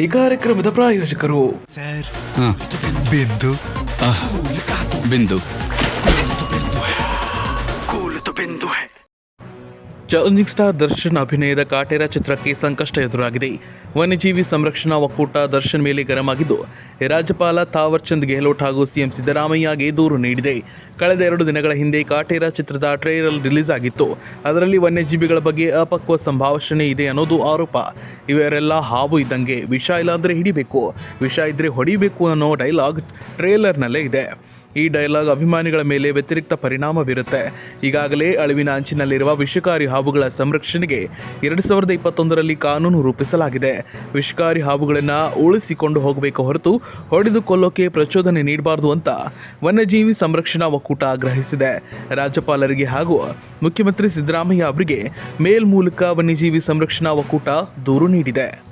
ಈ ಕಾರ್ಯಕ್ರಮದ ಪ್ರಾಯೋಜಕರು. ಬಿಂದು. ಬಿಂದು. ಚಾಲೆಂಜಿಂಗ್ ಸ್ಟಾರ್ ದರ್ಶನ್ ಅಭಿನಯದ ಕಾಟೇರ ಚಿತ್ರಕ್ಕೆ ಸಂಕಷ್ಟ ಎದುರಾಗಿದೆ. ವನ್ಯಜೀವಿ ಸಂರಕ್ಷಣಾ ಒಕ್ಕೂಟ ದರ್ಶನ್ ಮೇಲೆ ಗರಮಾಗಿದ್ದು, ರಾಜ್ಯಪಾಲ ತಾವರ್ಚಂದ್ ಗೆಹ್ಲೋಟ್ ಹಾಗೂ ಸಿಎಂ ಸಿದ್ದರಾಮಯ್ಯಗೆ ದೂರು ನೀಡಿದೆ. ಕಳೆದ ಎರಡು ದಿನಗಳ ಹಿಂದೆ ಕಾಟೇರ ಚಿತ್ರದ ಟ್ರೈಲರ್ ರಿಲೀಸ್ ಆಗಿತ್ತು. ಅದರಲ್ಲಿ ವನ್ಯಜೀವಿಗಳ ಬಗ್ಗೆ ಅಪಕ್ವ ಸಂಭಾಷಣೆ ಇದೆ ಅನ್ನೋದು ಆರೋಪ. ಇವರೆಲ್ಲ ಹಾವು ಇದ್ದಂಗೆ, ವಿಷ ಇಲ್ಲ ಅಂದರೆ ಹಿಡಿಬೇಕು. ವಿಷ ಇದ್ರೆ ಹೊಡಿಬೇಕು ಅನ್ನೋ ಡೈಲಾಗ್ ಟ್ರೇಲರ್ನಲ್ಲೇ ಇದೆ. ಈ ಡೈಲಾಗ್ ಅಭಿಮಾನಿಗಳ ಮೇಲೆ ವ್ಯತಿರಿಕ್ತ ಪರಿಣಾಮ ಬೀರುತ್ತೆ ಈಗಾಗಲೇ ಅಳಿವಿನ ಅಂಚಿನಲ್ಲಿರುವ ವಿಷಕಾರಿ ಹಾವುಗಳ ಸಂರಕ್ಷಣೆಗೆ ಎರಡು ಸಾವಿರದ ಇಪ್ಪತ್ತೊಂದರಲ್ಲಿ ಕಾನೂನು ರೂಪಿಸಲಾಗಿದೆ. ವಿಷಕಾರಿ ಹಾವುಗಳನ್ನು ಉಳಿಸಿಕೊಂಡು ಹೋಗಬೇಕು ಹೊರತು ಹೊಡೆದು ಕೊಲ್ಲೋಕೆ ಪ್ರಚೋದನೆ ನೀಡಬಾರದು ಅಂತ ವನ್ಯಜೀವಿ ಸಂರಕ್ಷಣಾ ಒಕ್ಕೂಟ ಆಗ್ರಹಿಸಿದೆ. ರಾಜ್ಯಪಾಲರಿಗೆ ಹಾಗೂ ಮುಖ್ಯಮಂತ್ರಿ ಸಿದ್ದರಾಮಯ್ಯ ಅವರಿಗೆ ಮೇಲ್ ಮೂಲಕ ವನ್ಯಜೀವಿ ಸಂರಕ್ಷಣಾ ಒಕ್ಕೂಟ ದೂರು ನೀಡಿದೆ.